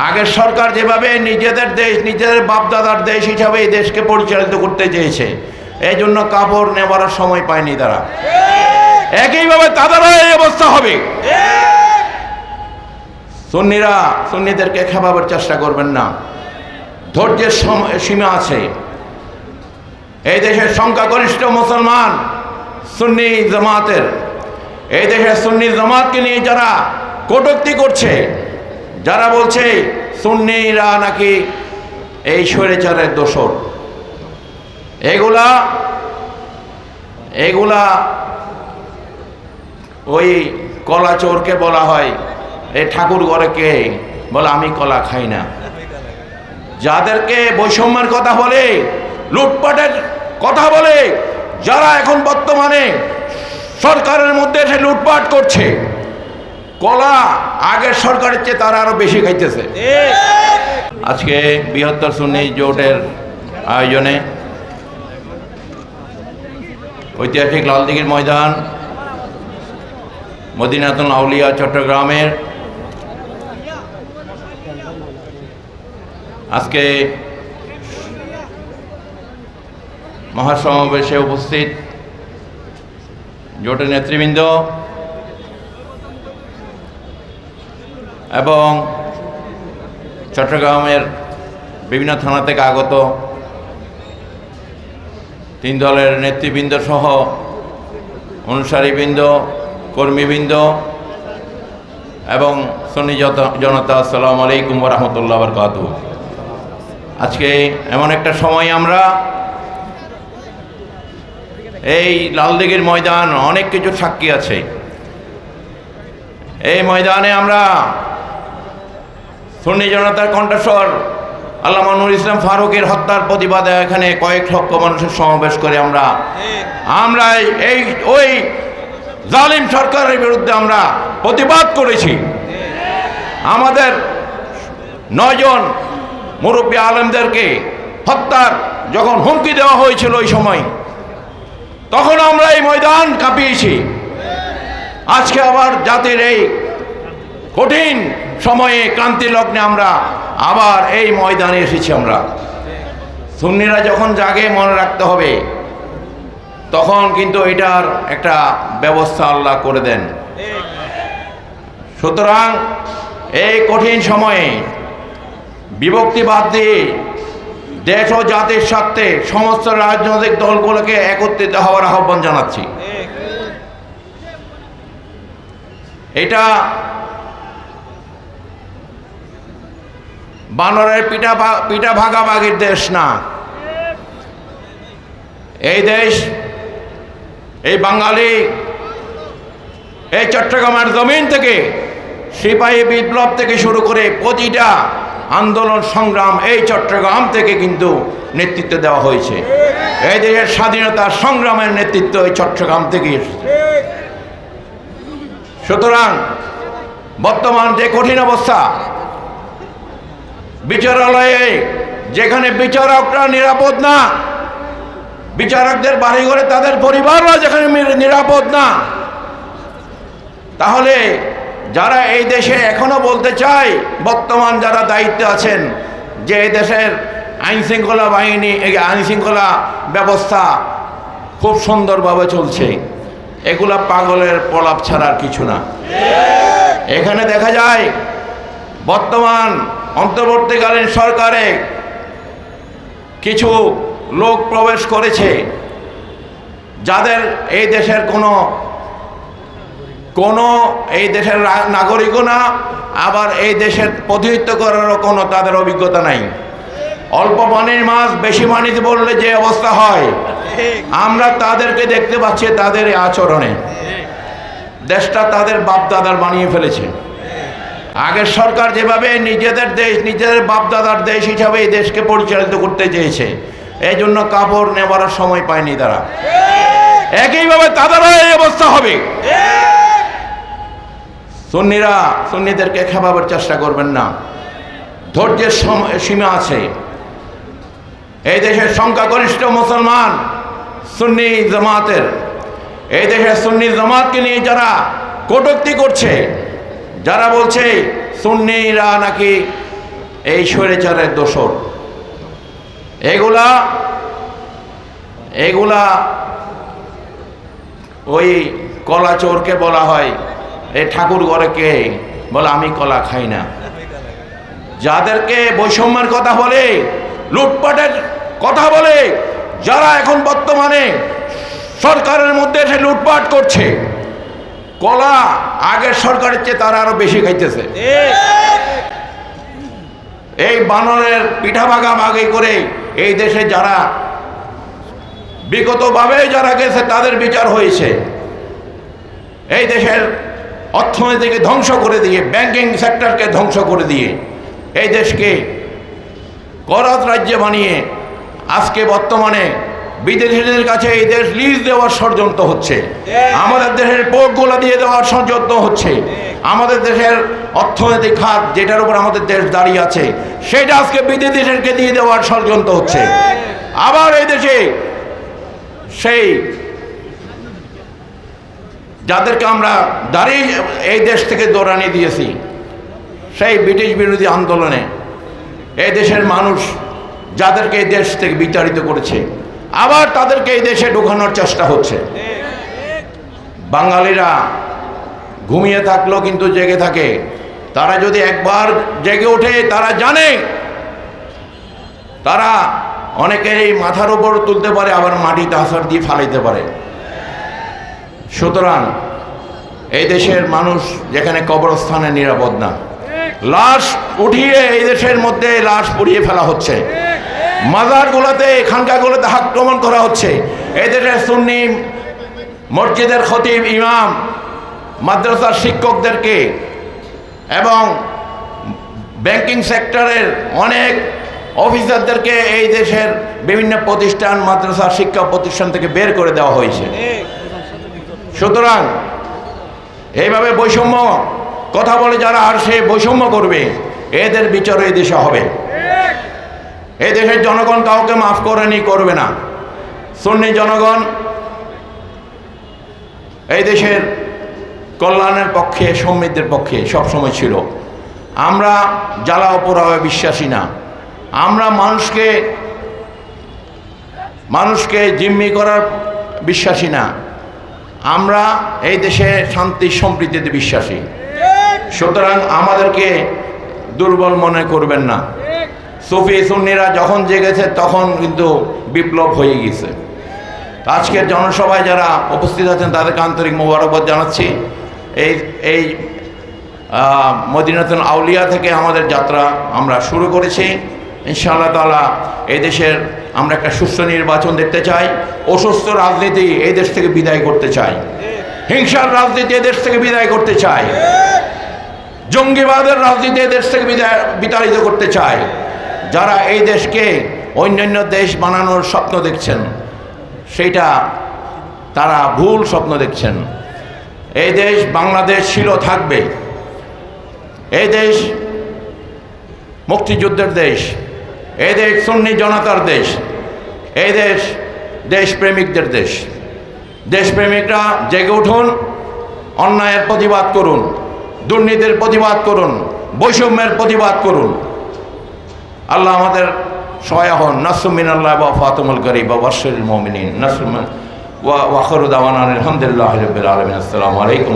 আগের সরকার যেভাবে নিজেদের দেশ, নিজেদের বাপদাদার দেশ হিসাবে এই দেশকে পরিচালিত করতে চেয়েছে, এই জন্য কাপড় নেবার সময় পায়নি তারা। একইভাবে তাদেরও এই অবস্থা হবে। সুন্নিরা, সুন্নিদেরকে খেপাবার চেষ্টা করবেন না। ধৈর্যের সম- আছে। এই দেশের সংখ্যাগরিষ্ঠ মুসলমান সুন্নি জামাতের। এই দেশের সুন্নি জামাতকে নিয়ে যারা কটূক্তি করছে যারা বলছে সুন্নিরা নাকি এই স্বৈরাচারের দোষর, এগুলা এগুলা ওই কলা চোরকে বলা হয়, এই ঠাকুর ঘরে কে? বলে, আমি কলা খাই না। যাদেরকে বৈষম্যের কথা বলে, লুটপাটের কথা বলে, যারা এখন বর্তমানে সরকারের মধ্যে এসে লুটপাট করছে, কলা আগের সরকারের চেয়ে তারা আরও বেশি খাইতেছে। আজকে বৃহত্তর সুন্নি জোটের আয়োজনে ঐতিহাসিক লালদিঘির ময়দান, মদিনাতুল আউলিয়া চট্টগ্রামের আজকে মহাসমাবেশে উপস্থিত জোটের নেতৃবৃন্দ এবং চট্টগ্রামের বিভিন্ন থানা থেকে আগত তিন দলের নেতৃবৃন্দ সহ অনুসারীবৃন্দ, কর্মীবৃন্দ এবং সন্নি জনতা, আসসালামু আলাইকুম রহমতুল্লাহ বরকাত আজকে এমন একটা সময় আমরা এই লালদিঘির ময়দান অনেক কিছু সাক্ষী আছে। এই ময়দানে আমরা সুন্নি জনতার কণ্ঠস্বর। আল্লাহ নুর ইসলাম ফারুকের হত্যার প্রতিবাদে এখানে কয়েক লক্ষ মানুষের সমাবেশ করে আমরা। আমরা এই ওই জালিম সরকারের বিরুদ্ধে আমরা প্রতিবাদ করেছি। আমাদের নয়জন মুরব্বী আলেমদেরকে হত্যার যখন হুমকি দেওয়া হয়েছিল ওই সময়, তখন আমরা এই ময়দান কাঁপিয়েছি। আজকে আবার জাতির এই কঠিন সময়ে ক্রান্তি লগ্নে আমরা আবার এই ময়দানে এসেছি আমরা। সুন্নিরা যখন জাগে, মনে রাখতে হবে, তখন কিন্তু এটার একটা ব্যবস্থা আল্লাহ করে দেন। সুতরাং এই কঠিন সময়ে বিভক্তিবাদ দিয়ে দেশ ও জাতির স্বার্থে সমস্ত রাজনৈতিক দলগুলোকে একত্রিত হওয়ার আহ্বান জানাচ্ছি। এটা বানরের পিঠা পিঠা ভাগাভাগির দেশ না। এই দেশ, এই বাঙালি, এই চট্টগ্রামের জমিন থেকে, সিপাহী বিপ্লব থেকে শুরু করে প্রতিটা আন্দোলন সংগ্রাম এই চট্টগ্রাম থেকে কিন্তু নেতৃত্ব দেওয়া হয়েছে। এই দেশের স্বাধীনতা সংগ্রামের নেতৃত্ব এই চট্টগ্রাম থেকে এসেছে। সুতরাং বর্তমান যে কঠিন অবস্থা বিচারালয়ে, যেখানে বিচারকরা নিরাপদ না, বিচারকদের বাড়ি ঘরে তাদের পরিবাররা যেখানে নিরাপদ না। তাহলে যারা এই দেশে এখনও বলতে চায়, বর্তমান যারা দায়িত্বে আছেন, যে এই দেশের আইন শৃঙ্খলা বাহিনী, এই আইন শৃঙ্খলা ব্যবস্থা খুব সুন্দরভাবে চলছে, এগুলা পাগলের প্রলাপ ছাড়া আর কিছু না। এখানে দেখা যায়, বর্তমান অন্তর্বর্তীকালীন সরকারে কিছু লোক প্রবেশ করেছে যাদের এই দেশের কোনো কোনো এই দেশের নাগরিকও না, আবার এই দেশের প্রতিনিধিত্ব করারও কোনো তাদের অভিজ্ঞতা নাই। অল্প পানির মাছ, বেশি পানিতে বললে যে অবস্থা হয়, আমরা তাদেরকে দেখতে পাচ্ছি তাদের আচরণে। দেশটা তাদের বাপদাদার বানিয়ে ফেলেছে। আগের সরকার যেভাবে নিজেদের দেশ, নিজেদের বাপদাদার দেশ হিসাবে এই দেশকে পরিচালিত করতে চেয়েছে, এই জন্য কাপড় নেবার সময় পায়নি তারা। একইভাবে তাদেরও এই অবস্থা হবে। সুন্নিরা, সুন্নিদেরকে খেপাবার চেষ্টা করবেন না। ধৈর্যের সম- আছে। এই দেশের সংখ্যাগরিষ্ঠ মুসলমান সুন্নি জামাতের। এই দেশের সুন্নি জামাতকে নিয়ে যারা কটূক্তি করছে যারা বলছে সুন্নিরা নাকি এই স্বৈরাচারের দোসর এগুলা এগুলা ওই কলা চোরকে বলা হয়, এই ঠাকুর ঘরে কে? বলে, আমি কলা খাই না। যাদেরকে বৈষম্যের কথা বলে, লুটপাটের কথা বলে, যারা এখন বর্তমানে সরকারের মধ্যে এসে লুটপাট করছে, কলা আগের সরকারের চেয়ে তারা আরও বেশি খাইতেছে। এই বানরের পিঠা ভাগা ভাগে করে এই দেশে যারা বিগতভাবে যারা গেছে, তাদের বিচার হয়েছে। এই দেশের অর্থনীতিকে ধ্বংস করে দিয়ে, ব্যাংকিং সেক্টরকে ধ্বংস করে দিয়ে, এই দেশকে করাত রাজ্যে বানিয়ে আজকে বর্তমানে বিদেশিদের কাছে এই দেশ লিজ দেওয়ার ষড়যন্ত্র হচ্ছে। আমাদের দেশের পোর্টগুলো দিয়ে দেওয়ার ষড়যন্ত্র হচ্ছে। আমাদের দেশের অর্থনৈতিক খাত যেটার উপর আমাদের দেশ দাঁড়িয়ে আছে সেটা আজকে বিদেশিদেরকে দিয়ে দেওয়ার ষড়যন্ত্র হচ্ছে। আবার এই দেশে সেই যাদেরকে আমরা দাঁড়িয়ে এই দেশ থেকে দৌড়ানি দিয়েছি সেই ব্রিটিশ বিরোধী আন্দোলনে এই দেশের মানুষ যাদেরকে এই দেশ থেকে বিতাড়িত করেছে আবার তাদেরকে এই দেশে ঢোকানোর চেষ্টা হচ্ছে। বাঙালিরা ঘুমিয়ে থাকলেও কিন্তু জেগে থাকে। তারা যদি একবার জেগে ওঠে, তারা জানে। তারা অনেকেরই মাথার উপর তুলতে পারে, আবার মাটিতে আসার দিয়ে ফালাইতে পারে। সুতরাং এই দেশের মানুষ যেখানে কবরস্থানে নিরাপদ না, লাশ উঠিয়ে এই দেশের মধ্যে লাশ পুড়িয়ে ফেলা হচ্ছে। মাজারগুলোতে, খানকাগুলোতে আক্রমণ করা হচ্ছে। এই দেশের সুন্নি মসজিদের খতিব ইমাম, মাদ্রাসার শিক্ষকদেরকে এবং ব্যাংকিং সেক্টরের অনেক অফিসারদেরকে এই দেশের বিভিন্ন প্রতিষ্ঠান, মাদ্রাসা, শিক্ষা প্রতিষ্ঠান থেকে বের করে দেওয়া হয়েছে। সুতরাং এইভাবে বৈষম্য, কথা বলে যারা আর সে বৈষম্য করবে, এদের বিচার এই দেশে হবে। এই দেশের জনগণ কাউকে মাফ করেনি করবে না। সুন্নি জনগণ এই দেশের কল্যাণের পক্ষে, সমৃদ্ধের পক্ষে সবসময় ছিল। আমরা জ্বালা অপরাহে বিশ্বাসী না। আমরা মানুষকে মানুষকে জিম্মি করার বিশ্বাসী না। আমরা এই দেশে শান্তি, সম্প্রীতিতে বিশ্বাসী। সুতরাং আমাদেরকে দুর্বল মনে করবেন না। সুফি সুন্নিরা যখন জেগেছে, তখন কিন্তু বিপ্লব হয়ে গেছে। আজকের জনসভায় যারা উপস্থিত আছেন, তাদেরকে আন্তরিক মোবারকবাদ জানাচ্ছি। এই এই মদিনাতুল আউলিয়া থেকে আমাদের যাত্রা আমরা শুরু করেছি। ইনশাআল্লাহ তাআলা এই দেশের আমরা একটা সুস্থ নির্বাচন দেখতে চাই। অসুস্থ রাজনীতি এই দেশ থেকে বিদায় করতে চাই। হিংসার রাজনীতি দেশ থেকে বিদায় করতে চাই। জঙ্গিবাদের রাজনীতি দেশ থেকে বিদায় বিতাড়িত করতে চাই। যারা এই দেশকে অন্যান্য দেশ বানানোর স্বপ্ন দেখছেন, সেইটা তারা ভুল স্বপ্ন দেখছেন। এই দেশ বাংলাদেশ ছিল, থাকবে। এই দেশ মুক্তিযুদ্ধের দেশ। এই দেশ সুন্নি জনতার দেশ। এই দেশ দেশপ্রেমিকদের দেশ। দেশপ্রেমিকরা জেগে উঠুন, অন্যায়ের প্রতিবাদ করুন, দুর্নীতির প্রতিবাদ করুন, বৈষম্যের প্রতিবাদ করুন। আল্লাহ আমাদের সহায় হন। নাসুমিন আল্লাহ বা ফাতমুল করি বা বর্ষের মমিনিন। নাসুমিন ওয়া ওয়াখরুদ আওয়ান আলহামদুলিল্লাহ রবিল আলমিন। আসসালামু আলাইকুম